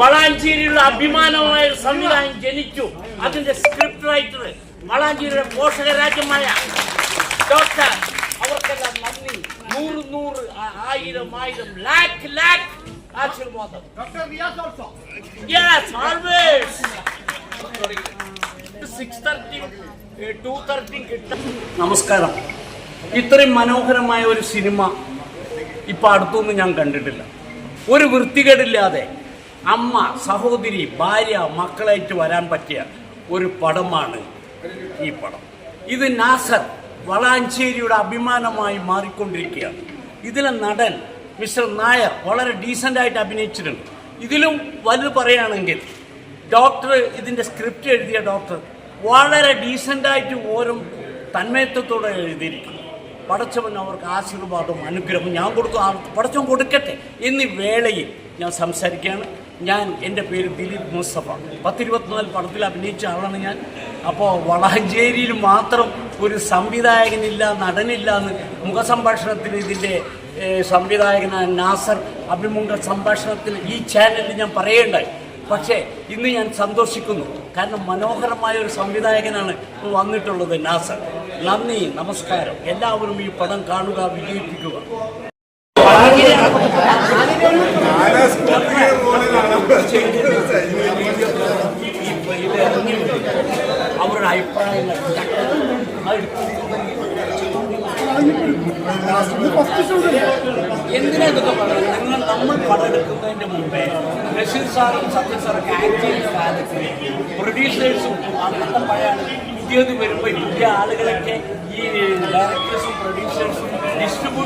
വളാഞ്ചേരിയുള്ള അഭിമാനമായ ഒരു സംവിധാനം ജനിച്ചു. അതിന്റെ സ്ക്രിപ്റ്റ് റൈറ്റർ വളാഞ്ചേരിയുടെ പോഷകരാജ്യമായ ഡോക്ടർ അവർക്കെല്ലാം നന്ദി. നൂറ് നൂറ് ആയിരം ആയിരം ലാക്ക് ലാക്ക് ആശീർവാദം. Yes always six thirty two thirty കിട്ടും. നമസ്കാരം. ഇത്രയും മനോഹരമായ ഒരു സിനിമ ഇപ്പൊ അടുത്തൊന്നും ഞാൻ കണ്ടിട്ടില്ല. ഒരു വൃത്തികേടില്ലാതെ അമ്മ സഹോദരി ഭാര്യ മക്കളായിട്ട് വരാൻ പറ്റിയ ഒരു പടമാണ് ഈ പടം. ഇത് നാസർ വളാഞ്ചേരിയുടെ അഭിമാനമായി മാറിക്കൊണ്ടിരിക്കുകയാണ്. ഇതിലെ നടൻ മിസ്റ്റർ നായർ വളരെ ഡീസന്റ് ആയിട്ട് അഭിനയിച്ചിട്ടുണ്ട്. ഇതിലും വലുത് പറയുകയാണെങ്കിൽ ഡോക്ടർ ഇതിന്റെ സ്ക്രിപ്റ്റ് എഴുതിയ ഡോക്ടർ വളരെ ഡീസന്റായിട്ട് ഓരോ തന്മയത്വത്തോടെ എഴുതിയിരിക്കുന്നു. പടച്ചവൻ അവർക്ക് ആശീർവാദവും അനുഗ്രഹവും ഞാൻ കൊടുക്കും പടച്ചവൻ കൊടുക്കട്ടെ. എന്നീ വേളയിൽ ഞാൻ സംസാരിക്കുകയാണ്. ഞാൻ എന്റെ പേര് ദിലീപ് മുസ്തഫ. പത്തിരുപത്തിനാല് പടത്തിൽ അഭിനയിച്ച ആളാണ് ഞാൻ. അപ്പോൾ വളാഞ്ചേരിയിൽ മാത്രം ഒരു സംവിധായകനില്ല നടനില്ല എന്ന് മുഖസംഭാഷണത്തിൽ ഇതിന്റെ സംവിധായകനായ നാസർ അഭിമുഖ സംഭാഷണത്തിൽ ഈ ചാനലിൽ ഞാൻ പറയേണ്ടായി പക്ഷേ ഇന്ന് ഞാൻ സന്തോഷിക്കുന്നു. കാരണം മനോഹരമായ ഒരു സംവിധായകനാണ് വന്നിട്ടുള്ളത് നാസർ. നന്ദി നമസ്കാരം. എല്ലാവരും ഈ പദം കാണുക വിജയിപ്പിക്കുക. അവരുടെ അഭിപ്രായങ്ങൾ എന്തിനാ ഇതൊക്കെ പറയുന്നത് നിങ്ങൾ നമ്മൾ പടമെടുക്കുന്നതിന്റെ മുമ്പേ ബഷീർ സാറും സത്യൻ സാറൊക്കെ ആക്ട് ചെയ്യുന്ന കാലത്ത് പ്രൊഡ്യൂസേഴ്സും അന്നത്തെ പഴയ പുതിയത് വരുമ്പോൾ പുതിയ ആളുകളൊക്കെ ഈ ഡയറക്ടേഴ്സും പ്രൊഡ്യൂസേഴ്സും ഡിസ്ട്രിബ്യൂഷൻ